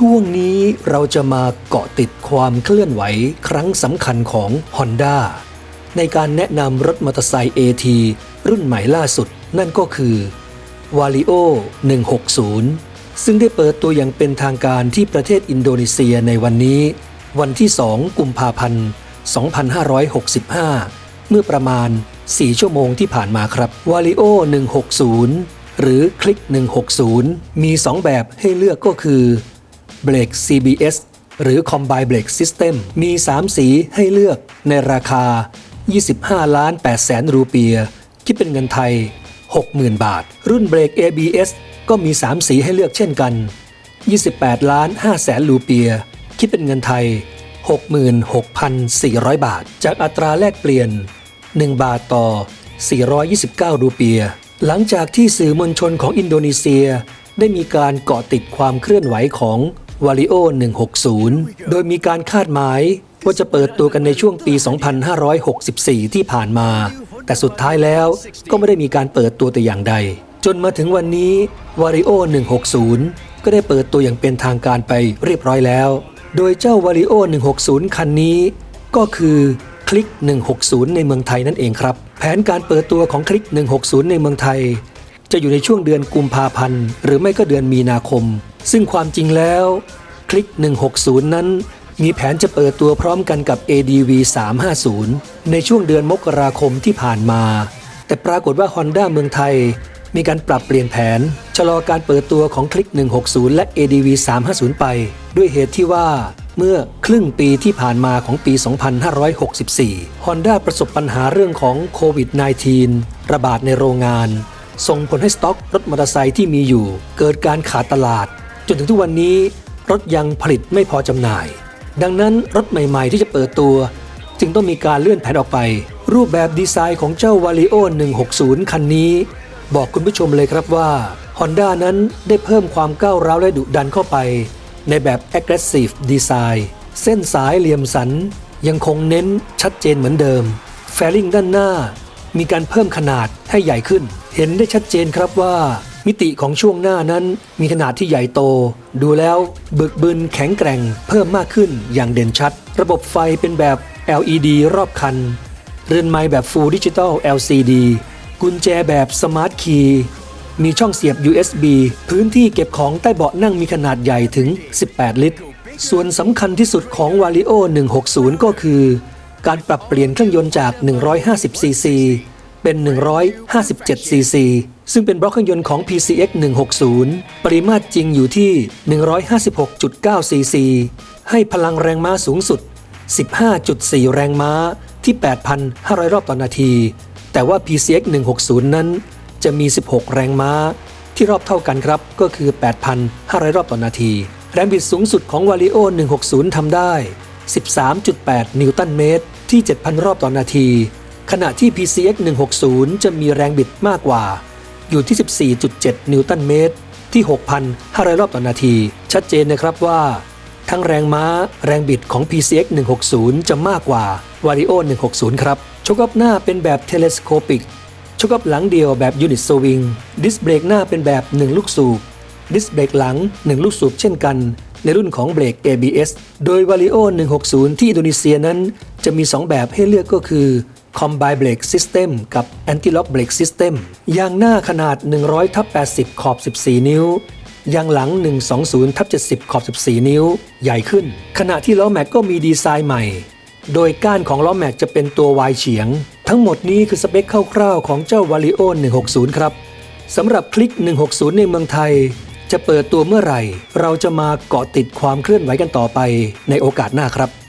ช่วงนี้เราจะมาเกาะติดความเคลื่อนไหวครั้งสำคัญของ Honda ในการแนะนำรถมอเตอร์ไซค์ AT รุ่นใหม่ล่าสุดนั่นก็คือ Vario 160 ซึ่งได้เปิดตัวอย่างเป็นทางการที่ประเทศอินโดนีเซียในวันนี้ วันที่ 2 กุมภาพันธ์ 2565 เมื่อประมาณ 4 ชั่วโมงที่ผ่านมาครับ Vario 160 หรือคลิก 160 มี 2 แบบให้เลือกก็คือ เบรก CBS หรือ Combine Brake System มี 3 สีให้เลือกในราคา 25 ล้าน8แสนรูเปียคิดเป็นเงินไทย 60,000 บาท รุ่นเบรก ABS ก็มี 3 สีให้เลือกเช่นกัน 28 ล้าน5แสนรูเปียคิดเป็นเงินไทย 66,400 บาท จากอัตราแลกเปลี่ยน 1 บาทต่อ 429 รูเปีย หลังจากที่สื่อมวลชนของอินโดนีเซีย ได้มีการเกาะติดความเคลื่อนไหวของ v a r i o 160 โดยมีการคาดหมายว่าจะเปิดตัวกันในช่วงปี 2564 ที่ผ่านมา แต่สุดท้ายแล้วก็ไม่ได้มีการเปิดตัวแต่อย่างใด จนมาถึงวันนี้ v a r i o 160 ก็ได้เปิดตัวอย่างเป็นทางการไปเรียบร้อยแล้ว โดยเจ้า v a r i o 160 คันนี้ ก็คือคลิก 160 ในเมืองไทยนั่นเองครับ แผนการเปิดตัวของคลิก 160 ในเมืองไทย จะอยู่ในช่วงเดือนกุมภาพันธ์ หรือไม่ก็เดือนมีนาคม ซึ่งความจริงแล้ว คลิก 160 นั้น มีแผนจะเปิดตัวพร้อมกันกับ ADV 350 ในช่วงเดือนมกราคมที่ผ่านมา แต่ปรากฏว่า Honda เมืองไทย มีการปรับเปลี่ยนแผน ชะลอการเปิดตัวของคลิก 160 และ ADV 350 ไป ด้วยเหตุที่ว่าเมื่อครึ่งปีที่ผ่านมาของปี 2564 Honda ประสบปัญหาเรื่องของโควิด -19 ระบาดในโรงงาน ส่งผลให้สต็อกรถมอเตอร์ไซค์ที่มีอยู่ เกิดการขาดตลาด จนถึงทุกวันนี้รถยังผลิตไม่พอจำหน่าย ดังนั้นรถใหม่ๆที่จะเปิดตัว จึงต้องมีการเลื่อนแผนออกไป รูปแบบดีไซน์ของเจ้า v a r i o 160 คันนี้ บอกคุณผู้ชมเลยครับว่า Honda นั้นได้เพิ่มความก้าวร้าวและดุดันเข้าไป ในแบบ aggressive design เส้นสายเหลี่ยมสันยังคงเน้นชัดเจนเหมือนเดิม แฟลิงด้านหน้า มีการเพิ่มขนาดให้ใหญ่ขึ้น เห็นได้ชัดเจนครับว่า มิติของช่วงหน้านั้นมีขนาดที่ใหญ่โต ดูแล้วบึกบึนแข็งแกร่ง เพิ่มมากขึ้นอย่างเด่นชัด ระบบไฟเป็นแบบ LED รอบคัน เรือนไม้แบบ Full Digital LCD กุญแจแบบ Smart Key มีช่องเสียบ USB พื้นที่เก็บของใต้เบาะนั่งมีขนาดใหญ่ถึง 18 ลิตร ส่วนสำคัญที่สุดของ v a r i o 160 ก็คือ การปรับเปลี่ยนเครื่องยนต์จาก 150 ซีซีเป็น 157 ซีซี ซึ่งเป็นบล็อกเครื่องยนต์ของ PCX 160 ปริมาตรจริงอยู่ที่ 156.9 ซีซี ให้พลังแรงม้าสูงสุด 15.4 แรงม้าที่ 8,500 รอบต่อนาที แต่ว่า PCX 160 นั้นจะมี 16 แรงม้าที่รอบเท่ากันครับ ก็คือ 8,500 รอบต่อนาที แรงบิดสูงสุดของ v a r i o 160 ทำได้ 13.8 นิวตันเมตร ที่ 7,000 รอบต่อนาที ขณะที่ PCX 160 จะมีแรงบิดมากกว่า อยู่ที่ 14.7 นิวตันเมตร ที่ 6,500 รอบต่อนาที ชัดเจนนะครับว่า ทั้งแรงม้าแรงบิดของ PCX 160 จะมากกว่า v a r i o 160 ครับชกอัพหน้าเป็นแบบเทเลสโคปิกชกอัพหลังเดียวแบบยูนิตสวิง ดิสเบรกหน้าเป็นแบบ 1 ลูกสูบ ดิสเบรกหลัง 1 ลูกสูบเช่นกัน ในรุ่นของเบรก ABS โดย v a r i o 160 ที่อินโดนีเซียนั้น จะมี 2 แบบให้เลือกก็คือ Combine Brake System กับ Anti-Lock Brake System ยางหน้าขนาด 100ทับ80 ขอบ 14 นิ้วยางหลัง 120ทับ70 ขอบ 14 นิ้ว ใหญ่ขึ้น ขณะที่ล้อแม็กก็มีดีไซน์ใหม่ โดยก้านของล้อแม็กจะเป็นตัววายเฉียง ทั้งหมดนี้คือสเปคคร่าวๆของเจ้า v a r i o 160 ครับสำหรับคลิก 160 ในเมืองไทย จะเปิดตัวเมื่อไหร่ เราจะมาเกาะติดความเคลื่อนไหวกันต่อไปในโอกาสหน้าครับ